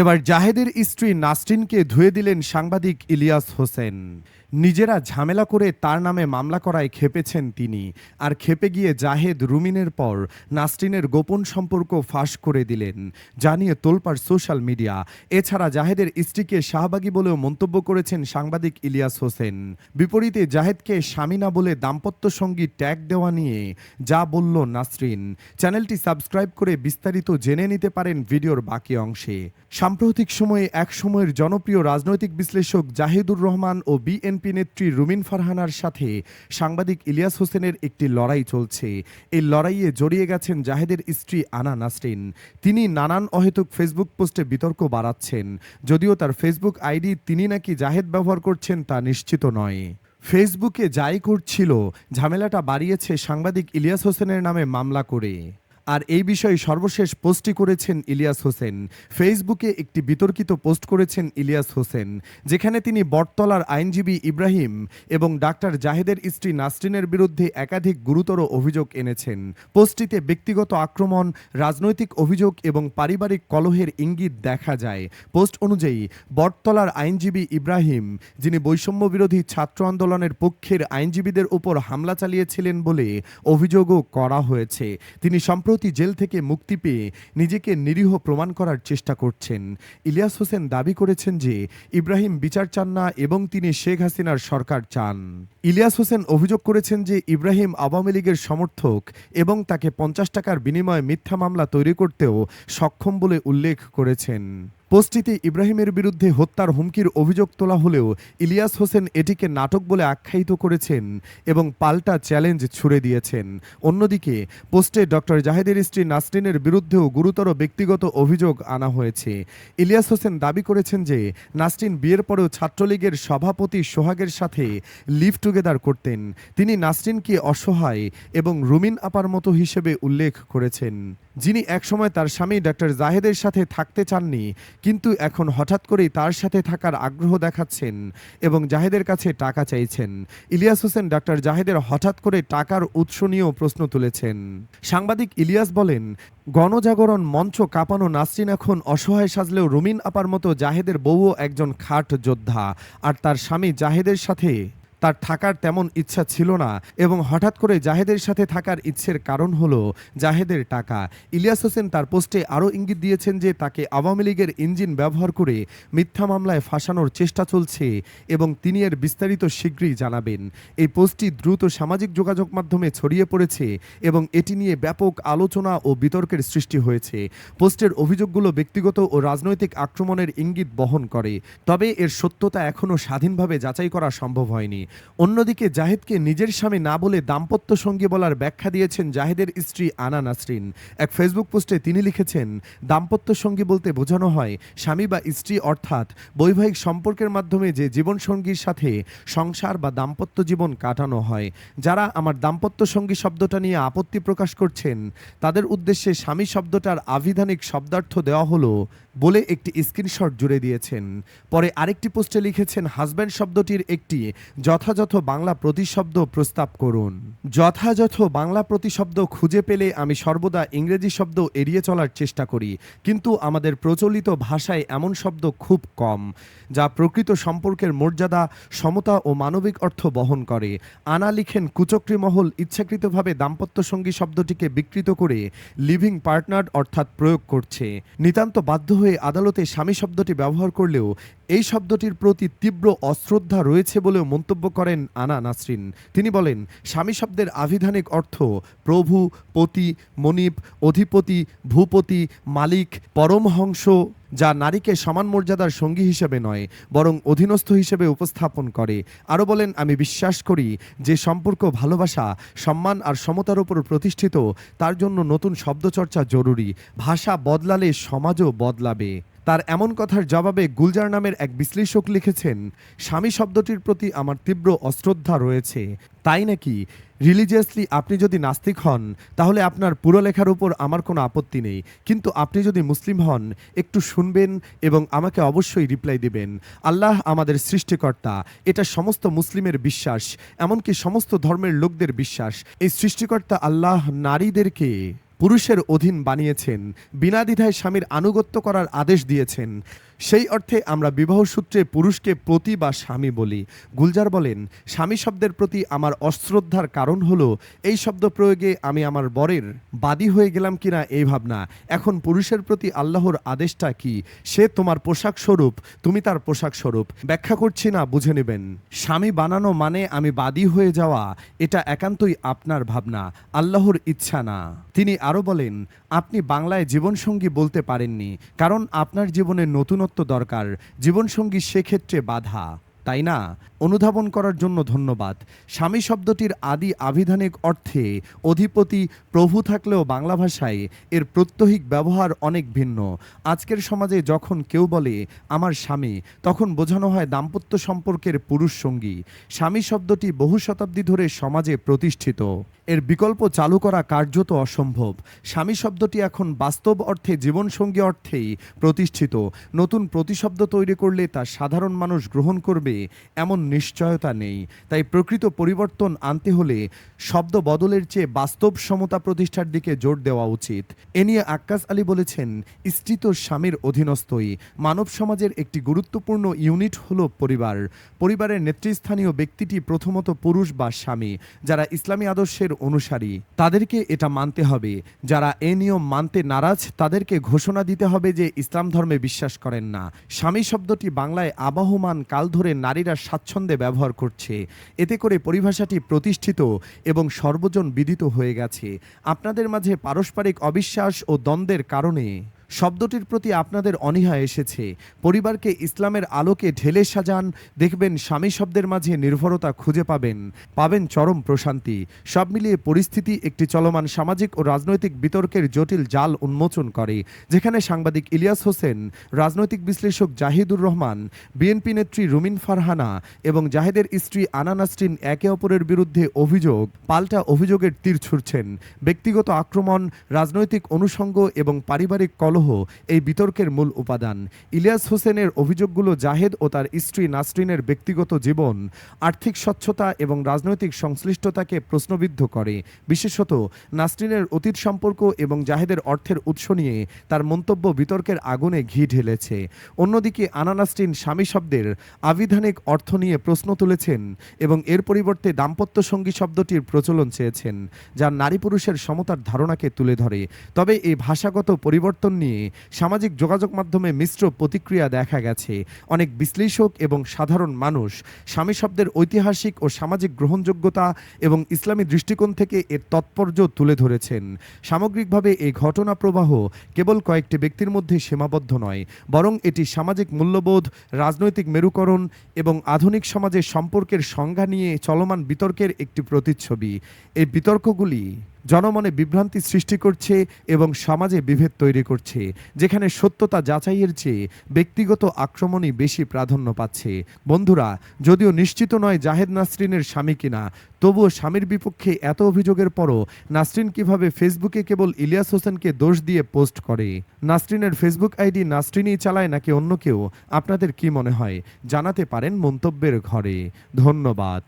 এবার জাহেদের স্ত্রী নাসরিনকে ধুয়ে দিলেন সাংবাদিক ইলিয়াস হোসেন। নিজেরা ঝামেলা করে তার নামে মামলা করায় খেপেছেন তিনি, আর খেপে গিয়ে জাহেদ রুমিনের পর নাসরিনের গোপন সম্পর্ক ফাঁস করে দিলেন জানিয়ে তোলপার সোশ্যাল মিডিয়া। এছাড়া জাহেদের স্ত্রীকে শাহবাগী বলেও মন্তব্য করেছেন সাংবাদিক ইলিয়াস হোসেন। বিপরীতে জাহেদকে স্বামী না বলে দাম্পত্য সঙ্গী ট্যাগ দেওয়া নিয়ে যা বলল নাসরিন। চ্যানেলটি সাবস্ক্রাইব করে বিস্তারিত জেনে নিতে পারেন ভিডিওর বাকি অংশে। সাম্প্রতিক সময়ে এক সময়ের জনপ্রিয় রাজনৈতিক বিশ্লেষক জাহিদুর রহমান ও বিএনপি নেত্রী রুমিন ফারহানার সাথে সাংবাদিক ইলিয়াস হোসেনের একটি লড়াই চলছে। এই লড়াইয়ে জড়িয়ে গেছেন জাহেদের স্ত্রী আনা নাসরিন। তিনি নানান অহেতুক ফেসবুক পোস্টে বিতর্ক বাড়াচ্ছেন। যদিও তার ফেসবুক আইডি তিনি নাকি জাহেদ ব্যবহার করছেন তা নিশ্চিত নয়। ফেসবুকে যাই করছিল, ঝামেলাটা বাড়িয়েছে সাংবাদিক ইলিয়াস হোসেনের নামে মামলা করে। আর এই বিষয়ে সর্বশেষ পোস্টটি করেছেন ইলিয়াস হোসেন। ফেসবুকে একটি বিতর্কিত পোস্ট করেছেন ইলিয়াস হোসেন, যেখানে তিনি বটতলার আইনজীবী ইব্রাহিম এবং ডাক্তার জাহেদের স্ত্রী নাসরিনের বিরুদ্ধে একাধিক গুরুতর অভিযোগ এনেছেন। পোস্টটিতে ব্যক্তিগত আক্রমণ, রাজনৈতিক অভিযোগ এবং পারিবারিক কলহের ইঙ্গিত দেখা যায়। পোস্ট অনুযায়ী, বটতলার আইনজীবী ইব্রাহিম, যিনি বৈষম্য বিরোধী ছাত্র আন্দোলনের পক্ষের আইনজীবীদের উপর হামলা চালিয়েছিলেন বলে অভিযোগও করা হয়েছে। তিনি সম্প্রতি জেল থেকে মুক্তি পেয়ে নিজেকে নিরীহ প্রমাণ করার চেষ্টা করছেন। ইলিয়াস হোসেন দাবি করেছেন যে ইব্রাহিম বিচার চান না এবং তিনি শেখ হাসিনার সরকার চান। ইলিয়াস হোসেন অভিযোগ করেছেন যে ইব্রাহিম আওয়ামী লীগের সমর্থক এবং তাকে পঞ্চাশ টাকার বিনিময়ে মিথ্যা মামলা তৈরি করতেও সক্ষম বলে উল্লেখ করেছেন। পোস্টটিতে ইব্রাহিমের বিরুদ্ধে হত্যার হুমকির অভিযোগ তোলা হলেও ইলিয়াস হোসেন এটিকে নাটক বলে আখ্যায়িত করেছেন এবং পাল্টা চ্যালেঞ্জ ছুড়ে দিয়েছেন। অন্যদিকে, পোস্টে ডক্টর জাহেদের স্ত্রী নাসরিনের বিরুদ্ধেও গুরুতর ব্যক্তিগত অভিযোগ আনা হয়েছে। ইলিয়াস হোসেন দাবি করেছেন যে, নাসরিন বিয়ের পরেও ছাত্রলীগের সভাপতি সোহাগের সাথে লিভ টুগেদার করতেন। তিনি নাসরিনকে অসহায় এবং রুমিন আপার মতো হিসেবে উল্লেখ করেছেন। যিনি একসময় তার স্বামী ডক্টর জাহেদের সাথে থাকতে চাননি, কিন্তু এখন হঠাৎ করেই তার সাথে থাকার আগ্রহ দেখাচ্ছেন এবং জাহেদের কাছে টাকা চাইছেন। ইলিয়াস হোসেন ডক্টর জাহেদের হঠাৎ করে টাকার উৎস নিয়েও প্রশ্ন তুলেছেন। সাংবাদিক ইলিয়াস বলেন, গণজাগরণ মঞ্চ কাঁপানো নাসরিন এখন অসহায় সাজলেও রুমিন আপার মতো জাহেদের বউও একজন খাট যোদ্ধা, আর তার স্বামী জাহেদের সাথে তার থাকার তেমন ইচ্ছা ছিল না এবং হঠাৎ করে জাহেদের সাথে থাকার ইচ্ছের কারণ হলো জাহেদের টাকা। ইলিয়াস হোসেন তার পোস্টে আরও ইঙ্গিত দিয়েছেন যে তাকে আওয়ামী লীগের ইঞ্জিন ব্যবহার করে মিথ্যা মামলায় ফাঁসানোর চেষ্টা চলছে এবং তিনি এর বিস্তারিত শীঘ্রই জানাবেন। এই পোস্টটি দ্রুত সামাজিক যোগাযোগ মাধ্যমে ছড়িয়ে পড়েছে এবং এটি নিয়ে ব্যাপক আলোচনা ও বিতর্কের সৃষ্টি হয়েছে। পোস্টের অভিযোগগুলো ব্যক্তিগত ও রাজনৈতিক আক্রমণের ইঙ্গিত বহন করে, তবে এর সত্যতা এখনও স্বাধীনভাবে যাচাই করা সম্ভব হয়নি। অন্যদিকে জাহেদকে নিজের স্বামী না বলে দাম্পত্য সঙ্গী বলার ব্যাখ্যা দিয়েছেন জাহেদের স্ত্রী আনা নাসরিন। এক ফেসবুক পোস্টে তিনি লিখেছেন, দাম্পত্য সঙ্গী বলতে বোঝানো হয় স্বামী বা স্ত্রী অর্থাৎ বৈবাহিক সম্পর্কের মাধ্যমে যে জীবনসঙ্গীর সাথে সংসার বা দাম্পত্য জীবন কাটানো হয়। যারা আমার দাম্পত্য সঙ্গী শব্দটা নিয়ে আপত্তি প্রকাশ করছেন, তাদের উদ্দেশ্যে স্বামী শব্দটার আবিধানিক শব্দার্থ দেওয়া হলো বলে একটি স্ক্রিনশট জুড়ে দিয়েছেন। পরে আরেকটি পোস্টে লিখেছেন হাজব্যান্ড শব্দটির একটি যথাযথ বাংলা প্রতিশব্দ প্রস্তাব করুন। যথাযথ বাংলা প্রতিশব্দ খুঁজে পেলে আমি সর্বদা ইংরেজি শব্দ এড়িয়ে চলার চেষ্টা করি, কিন্তু আমাদের প্রচলিত ভাষায় এমন শব্দ খুব কম, যা প্রকৃত সম্পর্কের মর্যাদা, সমতা ও মানবিক অর্থ বহন করে। আনা লিখেন কুচক্রী মহল ইচ্ছাকৃতভাবে দাম্পত্য সঙ্গী শব্দটিকে বিকৃত করে লিভিং পার্টনার অর্থাৎ প্রয়োগ করছে। নিতান্ত বাধ্য হয়ে আদালতে স্বামী শব্দটি ব্যবহার করলেও এই শব্দটির প্রতি তীব্র অশ্রদ্ধা রয়েছে বলেও মন্তব্য করেন আনা নাসরিন। তিনি বলেন, স্বামী শব্দের আভিধানিক অর্থ প্রভু, পতি মনিপ অধিপতি, ভূপতি, মালিক, পরমহংস যা নারীকে সমান মর্যাদার সঙ্গী হিসেবে নয়, বরং অধীনস্থ হিসেবে উপস্থাপন করে। আরও বলেন, আমি বিশ্বাস করি যে সম্পর্ক, ভালোবাসা, সম্মান আর সমতার উপর প্রতিষ্ঠিত, তার জন্য নতুন শব্দচর্চা জরুরি। ভাষা বদলালে সমাজও বদলাবে। তার এমন কথার জবাবে গুলজার নামের এক বিশ্লেষক লিখেছেন, স্বামী শব্দটির প্রতি আমার তীব্র অশ্রদ্ধা রয়েছে। তাই নাকি? রিলিজিয়াসলি আপনি যদি নাস্তিক হন, তাহলে আপনার পুরো লেখার উপর আমার কোনো আপত্তি নেই। কিন্তু আপনি যদি মুসলিম হন, একটু শুনবেন এবং আমাকে অবশ্যই রিপ্লাই দিবেন। আল্লাহ আমাদের সৃষ্টিকর্তা, এটা সমস্ত মুসলিমের বিশ্বাস, এমনকি সমস্ত ধর্মের লোকদের বিশ্বাস। এই সৃষ্টিকর্তা আল্লাহ নারীদেরকে পুরুষের অধীন বানিয়েছেন। বিনা দ্বিধায় স্বামীর আনুগত্য করার আদেশ দিয়েছেন। সেই অর্থে আমরা বিবাহ সূত্রে পুরুষকে প্রতি বা স্বামী বলি। গুলজার বলেন, স্বামী শব্দের প্রতি আমার অশ্রদ্ধার কারণ হলো, এই শব্দ প্রয়োগে আমি আমার বরের বাদী হয়ে গেলাম কিনা এই ভাবনা। এখন পুরুষের প্রতি আল্লাহর আদেশটা কি? সে তোমার পোশাক স্বরূপ, তুমি তার পোশাক স্বরূপ। ব্যাখ্যা করছি না, বুঝে নেবেন। স্বামী বানানো মানে আমি বাদী হয়ে যাওয়া, এটা একান্তই আপনার ভাবনা, আল্লাহর ইচ্ছা না। তিনি আরও বলেন, আপনি বাংলায় জীবনসঙ্গী বলতে পারেননি, কারণ আপনার জীবনে নতুনত্ব দরকার জীবনসঙ্গী সেক্ষেত্রে বাধা। তাই না? অনুধাবন করার জন্য ধন্যবাদ। স্বামী শব্দটির আদি আবিধানিক অর্থে অধিপতি প্রভু থাকলেও বাংলা ভাষায় এর প্রত্যহিক ব্যবহার অনেক ভিন্ন। আজকের সমাজে যখন কেউ বলে, আমার স্বামী তখন বোঝানো হয় দাম্পত্য সম্পর্কের পুরুষ সঙ্গী। স্বামী শব্দটি বহু শতাব্দী ধরে সমাজে প্রতিষ্ঠিত। এর বিকল্প চালু করা কার্যত অসম্ভব। স্বামী শব্দটি এখন বাস্তব অর্থে জীবনসঙ্গী অর্থেই প্রতিষ্ঠিত। নতুন প্রতিশব্দ তৈরি করলে তা সাধারণ মানুষ গ্রহণ করবে এমন নিশ্চয়তা নেই। তাই প্রকৃত পরিবর্তন আনতে হলে শব্দ বদলের চেয়ে বাস্তব সমতা প্রতিষ্ঠার দিকে জোর দেওয়া উচিত। এ নিয়ে আক্কাস আলী বলেছেন, স্ত্রী তো স্বামীর অধীনস্থই। মানব সমাজের একটি গুরুত্বপূর্ণ ইউনিট হল পরিবার। পরিবারের নেতৃস্থানীয় ব্যক্তিটি প্রথমত পুরুষ বা স্বামী, যারা ইসলামী আদর্শের অনুসারী। তাদেরকে এটা মানতে হবে। যারা এ নিয়ম মানতে নারাজ, তাদেরকে ঘোষণা দিতে হবে যে ইসলাম ধর্মে বিশ্বাস করেন না। স্বামী শব্দটি বাংলায় আবাহমান কাল ধরে নারীরা স্বাচ্ছন্দ্যে ব্যবহার করছে। এতে করে পরিভাষাটি প্রতিষ্ঠিত এবং সর্বজন বিদিত হয়ে গেছে। আপনাদের মাঝে পারস্পরিক অবিশ্বাস ও দ্বন্দ্বের কারণে শব্দটির প্রতি আপনাদের অনীহা এসেছে। পরিবারকে ইসলামের আলোকে ঢেলে সাজান, দেখবেন স্বামী শব্দের মাঝে নির্ভরতা খুঁজে পাবেন। পাবেন চরম প্রশান্তি। সব মিলিয়ে পরিস্থিতি একটি চলমান সামাজিক ও রাজনৈতিক বিতর্কের জটিল জাল উন্মোচন করে। যেখানে সাংবাদিক ইলিয়াস হোসেন, রাজনৈতিক বিশ্লেষক জাহিদুর রহমান, বিএনপি নেত্রী রুমিন ফারহানা এবং জাহেদের স্ত্রী আনা নাসরিন একে অপরের বিরুদ্ধে অভিযোগ, পাল্টা অভিযোগের তীর ছুড়ছেন। ব্যক্তিগত আক্রমণ, রাজনৈতিক অনুষঙ্গ এবং পারিবারিক কলহ এই বিতর্কের মূল উপাদান। ইলিয়াস হোসেনের অভিযোগগুলো জাহেদ ও তার স্ত্রী নাসরিনের ব্যক্তিগত জীবন, আর্থিক স্বচ্ছতা এবং রাজনৈতিক সংশ্লিষ্টতাকে প্রশ্নবিদ্ধ করে। বিশেষত নাসরিনের অতীত সম্পর্ক এবং জাহেদের অর্থের উৎস নিয়ে তার মন্তব্য বিতর্কের আগুনে ঘি ঢেলেছে। অন্যদিকে আনা নাসরিন স্বামী শব্দের আবিধানিক অর্থ নিয়ে প্রশ্ন তুলেছেন এবং এর পরিবর্তে দাম্পত্য সঙ্গী শব্দটির প্রচলন চেয়েছেন, যা নারী পুরুষের সমতার ধারণাকে তুলে ধরে। তবে এই ভাষাগত পরিবর্তন নিয়ে সামাজিক যোগাযোগ মাধ্যমে মিশ্র প্রতিক্রিয়া দেখা গেছে। অনেক বিশ্লেষক এবং সাধারণ মানুষ স্বামী শব্দের ঐতিহাসিক ও সামাজিক গ্রহণযোগ্যতা এবং ইসলামী দৃষ্টিকোণ থেকে এর তাৎপর্য তুলে ধরেছেন। সামগ্রিকভাবে এই ঘটনা প্রবাহ কেবল কয়েকটি ব্যক্তির মধ্যে সীমাবদ্ধ নয়, বরং এটি সামাজিক মূল্যবোধ, রাজনৈতিক মেরুকরণ এবং আধুনিক সমাজের সম্পর্কের সংজ্ঞা নিয়ে চলমান বিতর্কের একটি প্রতিচ্ছবি। এই বিতর্কগুলি জনমনে বিভ্রান্তি সৃষ্টি করছে এবং সমাজে বিভেদ তৈরি করছে, যেখানে সত্যতা যাচাইয়ের চেয়ে ব্যক্তিগত আক্রমণই বেশি প্রাধান্য পাচ্ছে। বন্ধুরা, যদিও নিশ্চিত নয় জাহেদ নাসরিনের স্বামী কিনা, তবুও স্বামীর বিপক্ষে এত অভিযোগের পরও নাসরিন কীভাবে ফেসবুকে কেবল ইলিয়াস হোসেনকে দোষ দিয়ে পোস্ট করে? নাসরিনের ফেসবুক আইডি নাসরিনই চালায় নাকি অন্য কেউ? আপনাদের কি মনে হয়? জানাতে পারেন মন্তব্যের ঘরে। ধন্যবাদ।